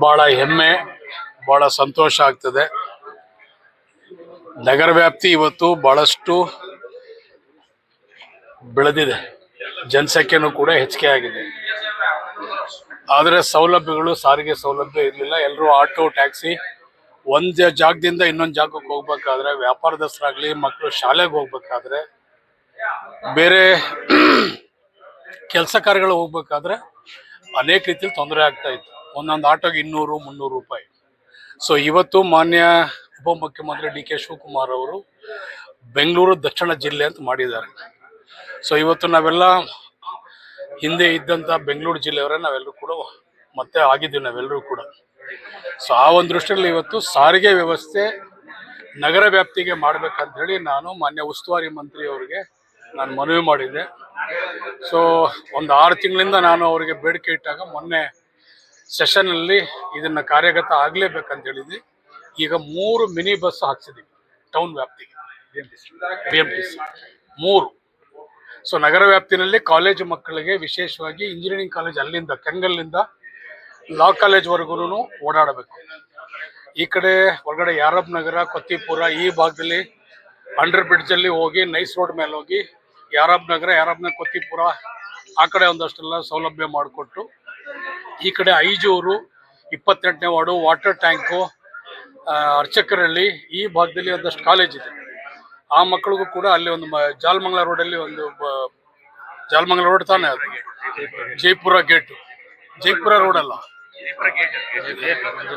ಬಹಳ ಹೆಮ್ಮೆ, ಬಹಳ ಸಂತೋಷ ಆಗ್ತದೆ. ನಗರ ವ್ಯಾಪ್ತಿ ಇವತ್ತು ಬಹಳಷ್ಟು ಬೆಳೆದಿದೆ. ಜನಸಂಖ್ಯೆನೂ ಕೂಡ ಹೆಚ್ಚಿಗೆ ಆಗಿದೆ. ಆದರೆ ಸೌಲಭ್ಯಗಳು, ಸಾರಿಗೆ ಸೌಲಭ್ಯ ಇರಲಿಲ್ಲ. ಎಲ್ಲರೂ ಆಟೋ, ಟ್ಯಾಕ್ಸಿ ಒಂದು ಜಾಗದಿಂದ ಇನ್ನೊಂದು ಜಾಗಕ್ಕೆ ಹೋಗ್ಬೇಕಾದ್ರೆ, ವ್ಯಾಪಾರದಸ್ಥರಾಗ್ಲಿ, ಮಕ್ಕಳು ಶಾಲೆಗೆ ಹೋಗ್ಬೇಕಾದ್ರೆ, ಬೇರೆ ಕೆಲಸ ಕಾರ್ಯಗಳು ಹೋಗ್ಬೇಕಾದ್ರೆ ಅನೇಕ ರೀತಿಯಲ್ಲಿ ತೊಂದರೆ ಆಗ್ತಾ ಇತ್ತು. ಒಂದೊಂದು ಆಟೋಗೆ ಇನ್ನೂರು, ಮುನ್ನೂರು ರೂಪಾಯಿ. ಸೊ ಇವತ್ತು ಮಾನ್ಯ ಉಪಮುಖ್ಯಮಂತ್ರಿ ಡಿ ಕೆ ಶಿವಕುಮಾರ್ ಅವರು ಬೆಂಗಳೂರು ದಕ್ಷಿಣ ಜಿಲ್ಲೆ ಅಂತ ಮಾಡಿದ್ದಾರೆ. ಸೊ ಇವತ್ತು ನಾವೆಲ್ಲ ಹಿಂದೆ ಇದ್ದಂಥ ಬೆಂಗಳೂರು ಜಿಲ್ಲೆಯವರೇ ನಾವೆಲ್ಲರೂ ಕೂಡ ಮತ್ತೆ ಆಗಿದ್ದೀವಿ ನಾವೆಲ್ಲರೂ ಕೂಡ. ಸೊ ಆ ಒಂದು ದೃಷ್ಟಿಯಲ್ಲಿ ಇವತ್ತು ಸಾರಿಗೆ ವ್ಯವಸ್ಥೆ ನಗರ ವ್ಯಾಪ್ತಿಗೆ ಮಾಡ್ಬೇಕಂತ ಹೇಳಿ ನಾನು ಮಾನ್ಯ ಉಸ್ತುವಾರಿ ಮಂತ್ರಿ ಅವರಿಗೆ ನಾನು ಮನವಿ ಮಾಡಿದ್ದೆ. ಸೊ ಒಂದು ಆರು ತಿಂಗಳಿಂದ ನಾನು ಅವರಿಗೆ ಬೇಡಿಕೆ ಇಟ್ಟಾಗ ಮೊನ್ನೆ ಸೆಷನ್ನಲ್ಲಿ ಇದನ್ನ ಕಾರ್ಯಗತ ಆಗ್ಲೇಬೇಕಂತ ಹೇಳಿದ್ವಿ ಈಗ ಮೂರು ಮಿನಿ ಬಸ್ ಹಾಕ್ಸಿದ್ದೀವಿ ಟೌನ್ ವ್ಯಾಪ್ತಿಗೆ. ಬಿ ಎಂ ಟಿ ಸಿ ಮೂರು. ಸೊ ನಗರ ವ್ಯಾಪ್ತಿನಲ್ಲಿ ಕಾಲೇಜು ಮಕ್ಕಳಿಗೆ ವಿಶೇಷವಾಗಿ ಇಂಜಿನಿಯರಿಂಗ್ ಕಾಲೇಜ್ ಅಲ್ಲಿಂದ, ಕೆಂಗಲ್ಲಿಂದ ಲಾ ಕಾಲೇಜ್ವರೆಗೂ ಓಡಾಡಬೇಕು. ಈ ಕಡೆ ಹೊರಗಡೆ ಯಾರಬ್ ನಗರ, ಕೊತ್ತಿಪುರ, ಈ ಭಾಗದಲ್ಲಿ ಅಂಡರ್ ಬ್ರಿಡ್ಜಲ್ಲಿ ಹೋಗಿ ನೈಸ್ ರೋಡ್ ಮೇಲೆ ಹೋಗಿ, ಯಾರಬ್ ನಗರ ಯಾರಬ್ ನಗರ, ಕೊತ್ತಿಪುರ, ಆ ಕಡೆ ಒಂದಷ್ಟೆಲ್ಲ ಸೌಲಭ್ಯ ಮಾಡಿಕೊಟ್ಟು ಈ ಕಡೆ ಐಜೂರು, ಇಪ್ಪತ್ತೆಂಟನೇ ವಾರ್ಡು, ವಾಟರ್ ಟ್ಯಾಂಕು ಅರ್ಚಕರಳ್ಳಿ ಈ ಭಾಗದಲ್ಲಿ ಒಂದಷ್ಟು ಕಾಲೇಜ್ ಇದೆ. ಆ ಮಕ್ಕಳಿಗೂ ಕೂಡ ಅಲ್ಲಿ ಒಂದು ಜಾಲ್ಮಂಗ್ಲ ರೋಡಲ್ಲಿ ಒಂದು ಜಾಲಮಂಗಲ ರೋಡ್ ತಾನೇ ಅದು. ಜೈಪುರ ಗೇಟು ಜೈಪುರ ರೋಡ್ ಅಲ್ಲ.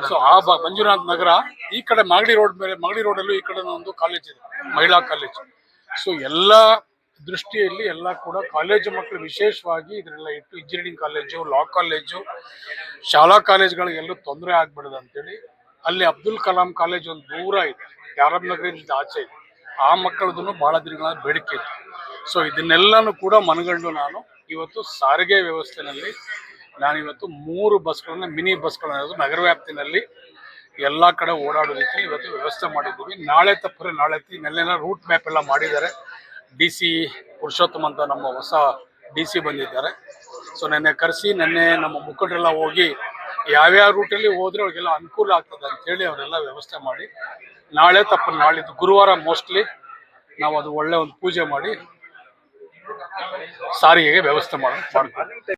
ಸೊ ಆ ಭಾಗ ಮಂಜುನಾಥ್ ನಗರ, ಈ ಕಡೆ ಮಾಗಡಿ ರೋಡ್ ಮೇಲೆ, ಮಾಗಡಿ ರೋಡಲ್ಲೂ ಈ ಕಡೆ ಒಂದು ಕಾಲೇಜ್ ಇದೆ, ಮಹಿಳಾ ಕಾಲೇಜ್ ಸೊ ಎಲ್ಲ ದೃಷ್ಟಿಯಲ್ಲಿ ಎಲ್ಲ ಕೂಡ ಕಾಲೇಜು ಮಕ್ಕಳು ವಿಶೇಷವಾಗಿ ಇದನ್ನೆಲ್ಲ ಇಟ್ಟು ಇಂಜಿನಿಯರಿಂಗ್ ಕಾಲೇಜು ಲಾ ಕಾಲೇಜು ಶಾಲಾ ಕಾಲೇಜುಗಳಿಗೆಲ್ಲೂ ತೊಂದರೆ ಆಗ್ಬಿಡದು ಅಂತೇಳಿ. ಅಲ್ಲಿ ಅಬ್ದುಲ್ ಕಲಾಂ ಕಾಲೇಜ್ ಒಂದು ದೂರ ಇದೆ. ನಗರದಿಂದ ಆಚೆ ಇದೆ. ಆ ಮಕ್ಕಳದನ್ನು ಬಹಳ ದಿನಗಳ ಬೇಡಿಕೆ ಇತ್ತು ಸೊ ಇದನ್ನೆಲ್ಲನೂ ಕೂಡ ಮನಗಂಡು ನಾನು ಇವತ್ತು ಸಾರಿಗೆ ವ್ಯವಸ್ಥೆನಲ್ಲಿ ನಾನು ಇವತ್ತು ಮೂರು ಬಸ್ಗಳನ್ನ, ಮಿನಿ ಬಸ್ಗಳನ್ನ ನಗರ ವ್ಯಾಪ್ತಿನಲ್ಲಿ ಎಲ್ಲ ಕಡೆ ಓಡಾಡೋ ರೀತಿ ಇವತ್ತು ವ್ಯವಸ್ಥೆ ಮಾಡಿದ್ದೀವಿ. ನಾಳೆ ತಪ್ಪರೆ ನಾಳೆ ನೆನ್ನೆಲ್ಲ ರೂಟ್ ಮ್ಯಾಪ್ ಎಲ್ಲ ಮಾಡಿದ್ದಾರೆ. ಡಿ ಸಿ ಪುರುಷೋತ್ತಮ್ ಅಂತ ನಮ್ಮ ಹೊಸ ಡಿ ಸಿ ಬಂದಿದ್ದಾರೆ. ಸೊ ನೆನ್ನೆ ಕರೆಸಿ, ನೆನ್ನೆ ನಮ್ಮ ಮುಖಂಡರೆಲ್ಲ ಹೋಗಿ ಯಾವ್ಯಾವ ರೂಟಲ್ಲಿ ಹೋದ್ರೆ ಅವ್ರಿಗೆಲ್ಲ ಅನುಕೂಲ ಆಗ್ತದೆ ಅಂತೇಳಿ ಅವರೆಲ್ಲ ವ್ಯವಸ್ಥೆ ಮಾಡಿ. ನಾಳೆ ತಪ್ಪ ನಾಳಿದ್ದು ಗುರುವಾರ ಮೋಸ್ಟ್ಲಿ ನಾವು ಅದು ಒಳ್ಳೆ ಒಂದು ಪೂಜೆ ಮಾಡಿ, ಸಾರಿಗೆಗೆ ವ್ಯವಸ್ಥೆ ಮಾಡಿ, ಮಾಡ್ತೀವಿ.